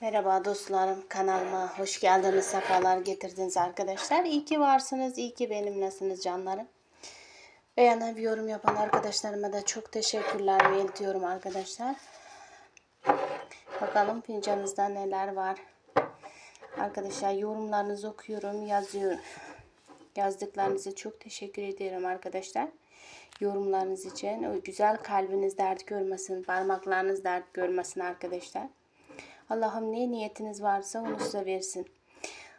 Merhaba dostlarım kanalıma hoş geldiniz sefalar getirdiniz arkadaşlar. İyi ki varsınız iyi ki benimlesiniz canlarım. Beğenen bir yorum yapan arkadaşlarıma da çok teşekkürler belirtiyorum arkadaşlar. Bakalım fincanınızda neler var. Arkadaşlar yorumlarınızı okuyorum yazıyorum. Yazdıklarınızı çok teşekkür ediyorum arkadaşlar. Yorumlarınız için o güzel kalbiniz dert görmesin, parmaklarınız dert görmesin arkadaşlar. Allah'ım ne niyetiniz varsa onu size versin.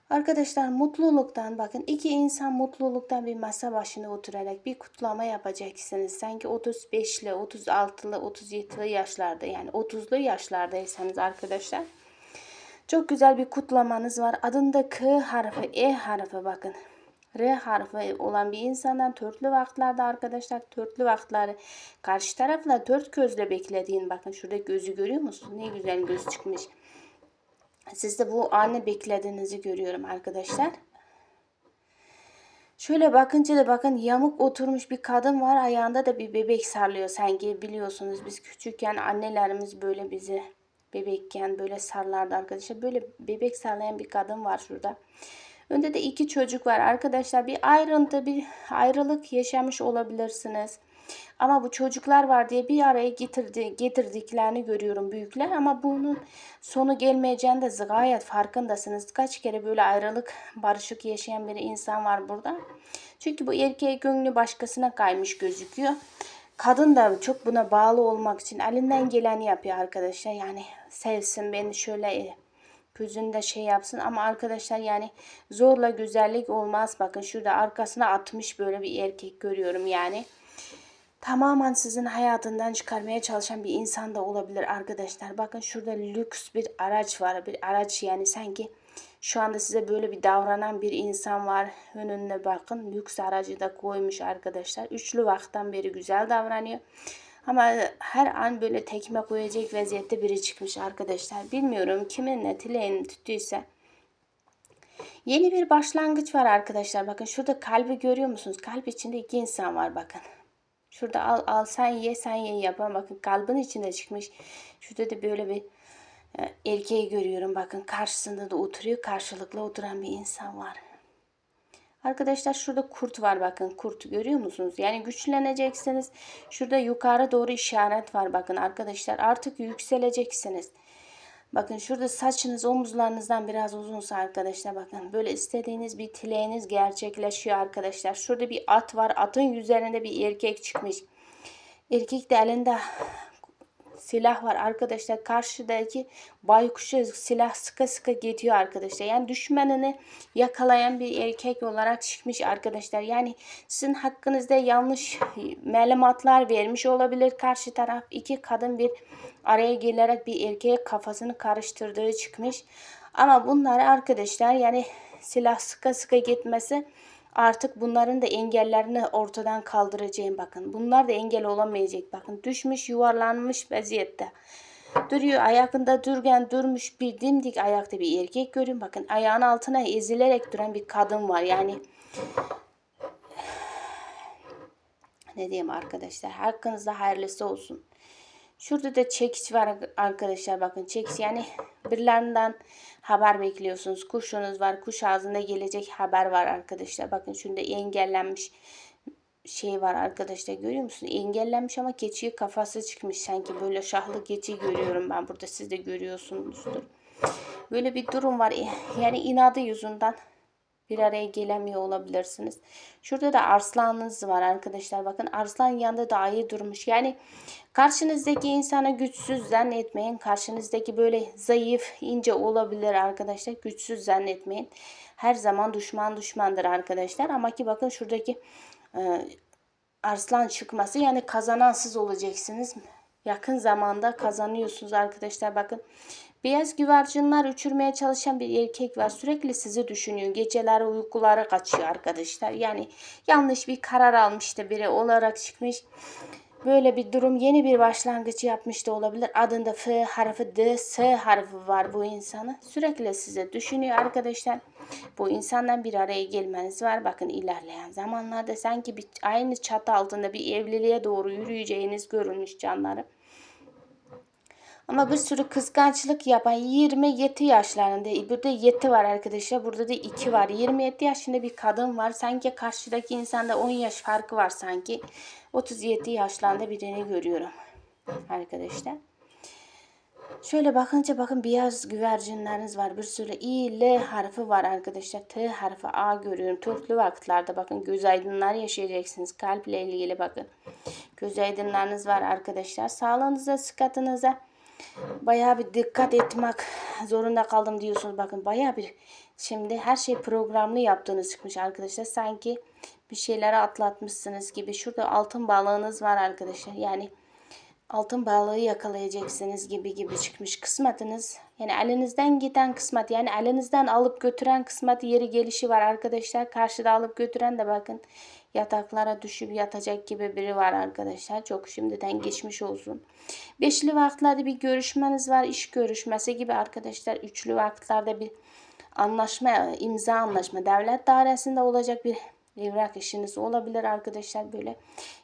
Arkadaşlar mutluluktan bakın iki insan mutluluktan bir masa başına oturarak bir kutlama yapacaksınız. Sanki 35'li, 36'lı, 37'li yaşlarda yani 30'lu yaşlardaysanız arkadaşlar. Çok güzel bir kutlamanız var. Adında K harfi, E harfi bakın. R harfi olan bir insandan törtlü vaktlerde arkadaşlar törtlü vakitleri karşı tarafla dört gözle beklediğin bakın şurada gözü görüyor musun? Ne güzel göz çıkmış. Siz de bu anı beklediğinizi görüyorum arkadaşlar. Şöyle bakınca da bakın yamuk oturmuş bir kadın var. Ayağında da bir bebek sarlıyor. Sanki biliyorsunuz biz küçükken annelerimiz böyle bizi bebekken böyle sarlardı arkadaşlar. Böyle bebek sarlayan bir kadın var şurada. Önde de iki çocuk var arkadaşlar. Bir ayrıntı, bir ayrılık yaşamış olabilirsiniz. Ama bu çocuklar var diye bir araya getirdi, getirdiklerini görüyorum büyükler. Ama bunun sonu gelmeyeceğini de gayet farkındasınız. Kaç kere böyle ayrılık, barışık yaşayan bir insan var burada. Çünkü bu erkeğe gönlü başkasına kaymış gözüküyor. Kadın da çok buna bağlı olmak için elinden geleni yapıyor arkadaşlar. Yani sevsin beni şöyle gözünde şey yapsın ama arkadaşlar yani zorla güzellik olmaz. Bakın şurada arkasına atmış böyle bir erkek görüyorum yani. Tamamen sizin hayatından çıkarmaya çalışan bir insan da olabilir arkadaşlar. Bakın şurada lüks bir araç var. Bir araç yani sanki şu anda size böyle bir davranan bir insan var. Önüne bakın lüks aracı da koymuş arkadaşlar. Üçlü vakitten beri güzel davranıyor. Ama her an böyle tekme koyacak vaziyette biri çıkmış arkadaşlar. Bilmiyorum kimin ne dileğini tuttuysa. Yeni bir başlangıç var arkadaşlar. Bakın şurada kalbi görüyor musunuz? Kalp içinde iki insan var bakın. Şurada al al sen ye sen ye yapan bakın kalbin içinde çıkmış. Şurada da böyle bir e, erkeği görüyorum. Bakın karşısında da oturuyor. Karşılıklı oturan bir insan var. Arkadaşlar şurada kurt var bakın kurt görüyor musunuz? Yani güçleneceksiniz. Şurada yukarı doğru işaret var bakın arkadaşlar artık yükseleceksiniz. Bakın şurada saçınız omuzlarınızdan biraz uzunsa arkadaşlar bakın böyle istediğiniz bir dileğiniz gerçekleşiyor arkadaşlar. Şurada bir at var atın üzerinde bir erkek çıkmış. Erkek de elinde silah var arkadaşlar. Karşıdaki baykuşa silah sıkı sıkı gidiyor arkadaşlar. Yani düşmanını yakalayan bir erkek olarak çıkmış arkadaşlar. Yani sizin hakkınızda yanlış malumatlar vermiş olabilir. Karşı taraf iki kadın bir araya gelerek bir erkeğe kafasını karıştırdığı çıkmış. Ama bunlar arkadaşlar yani silah sıkı sıkı gitmesi artık bunların da engellerini ortadan kaldıracağım bakın. Bunlar da engel olamayacak bakın. Düşmüş yuvarlanmış vaziyette. Duruyor ayakında durgen durmuş bir dimdik ayakta bir erkek görün. Bakın ayağın altına ezilerek duran bir kadın var. Yani ne diyeyim arkadaşlar hakkınızda hayırlısı olsun. Şurada da çekiç var arkadaşlar bakın çekiç yani birilerinden haber bekliyorsunuz. Kuşunuz var kuş ağzında gelecek haber var arkadaşlar. Bakın şunda engellenmiş şey var arkadaşlar görüyor musun? Engellenmiş ama keçiyi kafası çıkmış sanki böyle şahlı keçi görüyorum ben burada siz de görüyorsunuzdur. Böyle bir durum var yani inadı yüzünden bir araya gelemiyor olabilirsiniz. Şurada da arslanınız var arkadaşlar. Bakın arslan yanında daha iyi durmuş. Yani karşınızdaki insana güçsüz zannetmeyin. Karşınızdaki böyle zayıf, ince olabilir arkadaşlar. Güçsüz zannetmeyin. Her zaman düşman düşmandır arkadaşlar. Ama ki bakın şuradaki e, arslan çıkması yani kazanan siz olacaksınız. Yakın zamanda kazanıyorsunuz arkadaşlar. Bakın Beyaz güvercinler uçurmaya çalışan bir erkek var. Sürekli sizi düşünüyor. Geceler uykulara kaçıyor arkadaşlar. Yani yanlış bir karar almıştı biri olarak çıkmış. Böyle bir durum yeni bir başlangıç yapmış da olabilir. Adında F harfi D, S harfi var bu insanı. Sürekli size düşünüyor arkadaşlar. Bu insandan bir araya gelmeniz var. Bakın ilerleyen zamanlarda sanki bir, aynı çatı altında bir evliliğe doğru yürüyeceğiniz görünmüş canlarım. Ama bir sürü kıskançlık yapan 27 yaşlarında. Burada 7 var arkadaşlar. Burada da 2 var. 27 yaşında bir kadın var. Sanki karşıdaki insanda 10 yaş farkı var sanki. 37 yaşlarında birini görüyorum. Arkadaşlar. Şöyle bakınca bakın beyaz güvercinleriniz var. Bir sürü İ, L harfi var arkadaşlar. T harfi A görüyorum. Türklü vakitlerde bakın göz aydınlar yaşayacaksınız. Kalple ilgili bakın. Göz aydınlarınız var arkadaşlar. Sağlığınıza, sıhhatinize bayağı bir dikkat etmek zorunda kaldım diyorsunuz. Bakın bayağı bir şimdi her şey programlı yaptığınız çıkmış arkadaşlar. Sanki bir şeyleri atlatmışsınız gibi. Şurada altın balığınız var arkadaşlar. Yani altın balığı yakalayacaksınız gibi gibi çıkmış kısmetiniz. Yani elinizden giden kısmet yani elinizden alıp götüren kısmet yeri gelişi var arkadaşlar. Karşıda alıp götüren de bakın yataklara düşüp yatacak gibi biri var arkadaşlar. Çok şimdiden geçmiş olsun. Beşli vakitlerde bir görüşmeniz var. iş görüşmesi gibi arkadaşlar. Üçlü vakitlerde bir anlaşma, imza anlaşma devlet dairesinde olacak bir evrak işiniz olabilir arkadaşlar. Böyle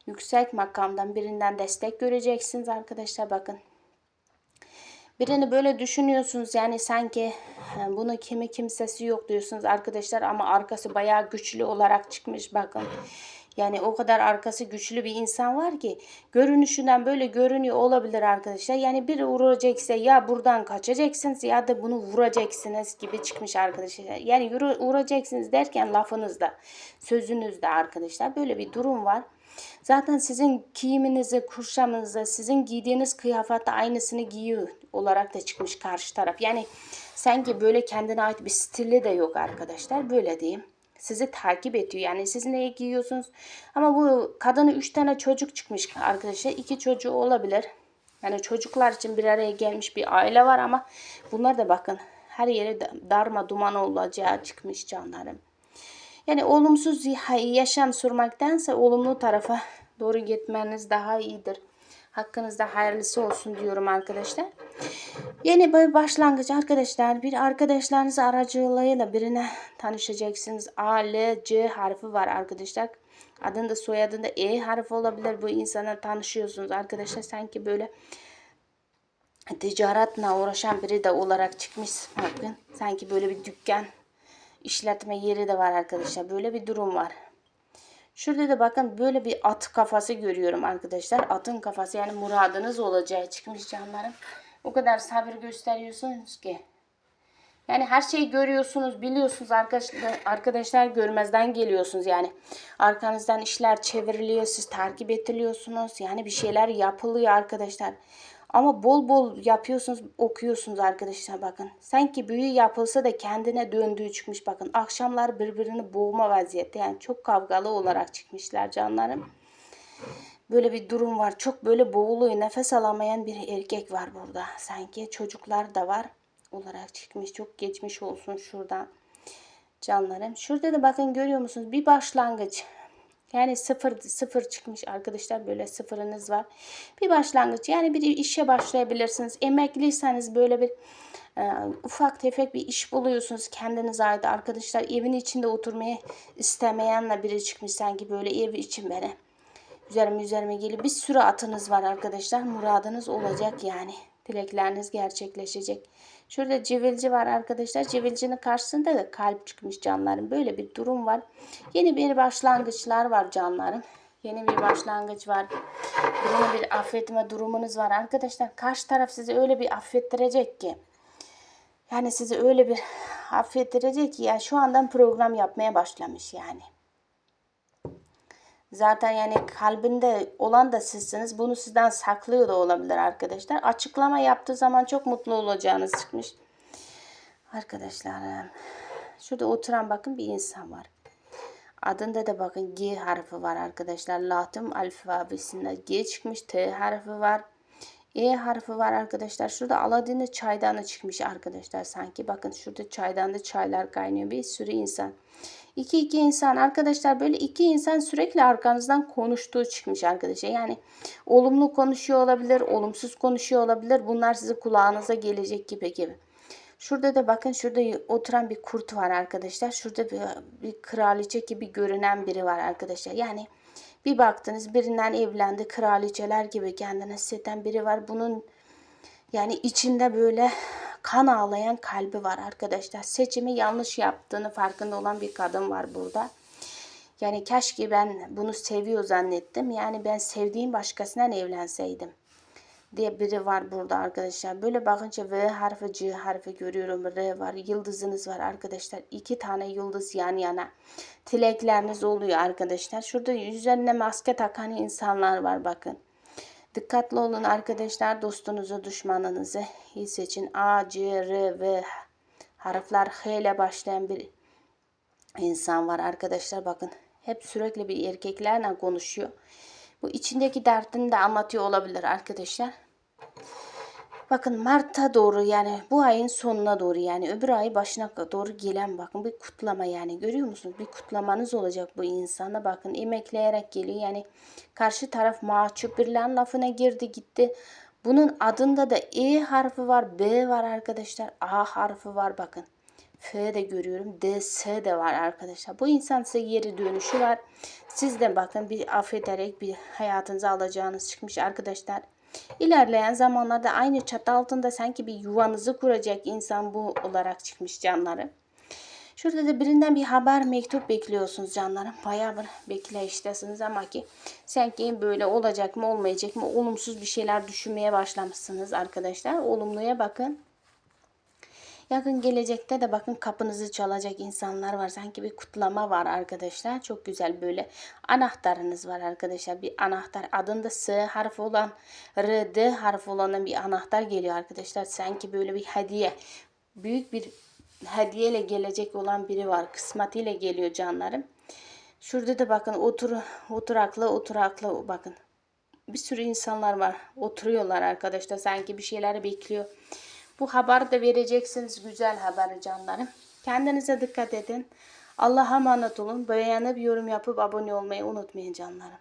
yüksek makamdan birinden destek göreceksiniz arkadaşlar. Bakın Birini böyle düşünüyorsunuz yani sanki "Ha, bunun kimi kimsesi yok diyorsunuz arkadaşlar ama arkası bayağı güçlü olarak çıkmış bakın. Yani o kadar arkası güçlü bir insan var ki görünüşünden böyle görünüyor olabilir arkadaşlar. Yani biri vuracaksa ya buradan kaçacaksınız ya da bunu vuracaksınız gibi çıkmış arkadaşlar. Yani vuracaksınız derken lafınızda, sözünüzde arkadaşlar böyle bir durum var. Zaten sizin giyiminizi, kuşamınızı, sizin giydiğiniz kıyafette aynısını giyiyor olarak da çıkmış karşı taraf. Yani sanki böyle kendine ait bir stili de yok arkadaşlar. Böyle diyeyim. Sizi takip ediyor. Yani siz ne giyiyorsunuz? Ama bu kadının üç tane çocuk çıkmış arkadaşlar. İki çocuğu olabilir. Yani çocuklar için bir araya gelmiş bir aile var ama bunlar da bakın her yere darma duman olacağı çıkmış canlarım. Yani olumsuz yaşam sürmektense olumlu tarafa doğru gitmeniz daha iyidir. Hakkınızda hayırlısı olsun diyorum arkadaşlar. Yeni bir başlangıç arkadaşlar. Bir arkadaşlarınız aracılığıyla birine tanışacaksınız. A, L, C harfi var arkadaşlar. Adında soyadında E harfi olabilir. Bu insana tanışıyorsunuz arkadaşlar. Sanki böyle ticaretle uğraşan biri de olarak çıkmış. Bakın sanki böyle bir dükkan işletme yeri de var arkadaşlar. Böyle bir durum var. Şurada da bakın böyle bir at kafası görüyorum arkadaşlar. Atın kafası yani muradınız olacağı çıkmış canlarım. O kadar sabır gösteriyorsunuz ki. Yani her şeyi görüyorsunuz, biliyorsunuz arkadaşlar, arkadaşlar görmezden geliyorsunuz yani. Arkanızdan işler çevriliyor, siz takip ediliyorsunuz. Yani bir şeyler yapılıyor arkadaşlar. Ama bol bol yapıyorsunuz, okuyorsunuz arkadaşlar bakın. Sanki büyü yapılsa da kendine döndüğü çıkmış bakın. Akşamlar birbirini boğma vaziyette. Yani çok kavgalı olarak çıkmışlar canlarım. Böyle bir durum var. Çok böyle boğuluyor. Nefes alamayan bir erkek var burada. Sanki çocuklar da var olarak çıkmış. Çok geçmiş olsun şuradan canlarım. Şurada da bakın görüyor musunuz? Bir başlangıç. Yani sıfır sıfır çıkmış arkadaşlar böyle sıfırınız var. Bir başlangıç yani bir işe başlayabilirsiniz. Emekliyseniz böyle bir e, ufak tefek bir iş buluyorsunuz kendinize ait arkadaşlar. Evin içinde oturmayı istemeyenle biri çıkmış sanki böyle ev için beni. Üzerime üzerime gelip bir sürü atınız var arkadaşlar. Muradınız olacak yani. Dilekleriniz gerçekleşecek. Şurada civilci var arkadaşlar. Civilcinin karşısında da kalp çıkmış canlarım. Böyle bir durum var. Yeni bir başlangıçlar var canlarım. Yeni bir başlangıç var. Yeni bir affetme durumunuz var arkadaşlar. Karşı taraf sizi öyle bir affettirecek ki. Yani sizi öyle bir affettirecek ki ya şu andan program yapmaya başlamış yani. Zaten yani kalbinde olan da sizsiniz. Bunu sizden saklıyor da olabilir arkadaşlar. Açıklama yaptığı zaman çok mutlu olacağınız çıkmış. Arkadaşlar şurada oturan bakın bir insan var. Adında da bakın G harfi var arkadaşlar. Latin alfabesinde G çıkmış. T harfi var. E harfi var arkadaşlar. Şurada Aladin'in çaydanı çıkmış arkadaşlar. Sanki bakın şurada çaydanda çaylar kaynıyor. Bir sürü insan. İki iki insan arkadaşlar böyle iki insan sürekli arkanızdan konuştuğu çıkmış arkadaşlar. Yani olumlu konuşuyor olabilir, olumsuz konuşuyor olabilir. Bunlar sizin kulağınıza gelecek gibi gibi. Şurada da bakın şurada oturan bir kurt var arkadaşlar. Şurada bir, bir kraliçe gibi görünen biri var arkadaşlar. Yani bir baktınız birinden evlendi kraliçeler gibi kendine hisseden biri var. Bunun Yani içinde böyle kan ağlayan kalbi var arkadaşlar. Seçimi yanlış yaptığını farkında olan bir kadın var burada. Yani keşke ben bunu seviyor zannettim. Yani ben sevdiğim başkasından evlenseydim diye biri var burada arkadaşlar. Böyle bakınca V harfi, C harfi görüyorum. R var. Yıldızınız var arkadaşlar. İki tane yıldız yan yana. Tilekleriniz oluyor arkadaşlar. Şurada üzerine maske takan insanlar var bakın. Dikkatli olun arkadaşlar. Dostunuzu, düşmanınızı iyi seçin. A, C, R, V harfler H ile başlayan bir insan var arkadaşlar. Bakın hep sürekli bir erkeklerle konuşuyor. Bu içindeki derdini de anlatıyor olabilir arkadaşlar. Bakın Mart'a doğru yani bu ayın sonuna doğru yani öbür ay başına doğru gelen bakın bir kutlama yani görüyor musunuz? Bir kutlamanız olacak bu insana bakın emekleyerek geliyor yani karşı taraf mahcup birilerinin lafına girdi gitti. Bunun adında da E harfi var, B var arkadaşlar, A harfi var bakın. F de görüyorum. D, S de var arkadaşlar. Bu insan size geri dönüşü var. Siz de bakın bir affederek bir hayatınıza alacağınız çıkmış arkadaşlar. İlerleyen zamanlarda aynı çatı altında sanki bir yuvanızı kuracak insan bu olarak çıkmış canlarım. Şurada da birinden bir haber mektup bekliyorsunuz canlarım. Bayağı bir bekleyiştesiniz ama ki sanki böyle olacak mı olmayacak mı olumsuz bir şeyler düşünmeye başlamışsınız arkadaşlar. Olumluya bakın. Yakın gelecekte de bakın kapınızı çalacak insanlar var. Sanki bir kutlama var arkadaşlar. Çok güzel böyle anahtarınız var arkadaşlar. Bir anahtar adında S harfi olan R, D harfi olan bir anahtar geliyor arkadaşlar. Sanki böyle bir hediye. Büyük bir hediyeyle gelecek olan biri var. Kısmetiyle geliyor canlarım. Şurada da bakın otur, oturaklı oturaklı bakın. Bir sürü insanlar var. Oturuyorlar arkadaşlar. Sanki bir şeyleri bekliyor. Bu haberi de vereceksiniz. Güzel haberi canlarım. Kendinize dikkat edin. Allah'a emanet olun. Beğenip yorum yapıp abone olmayı unutmayın canlarım.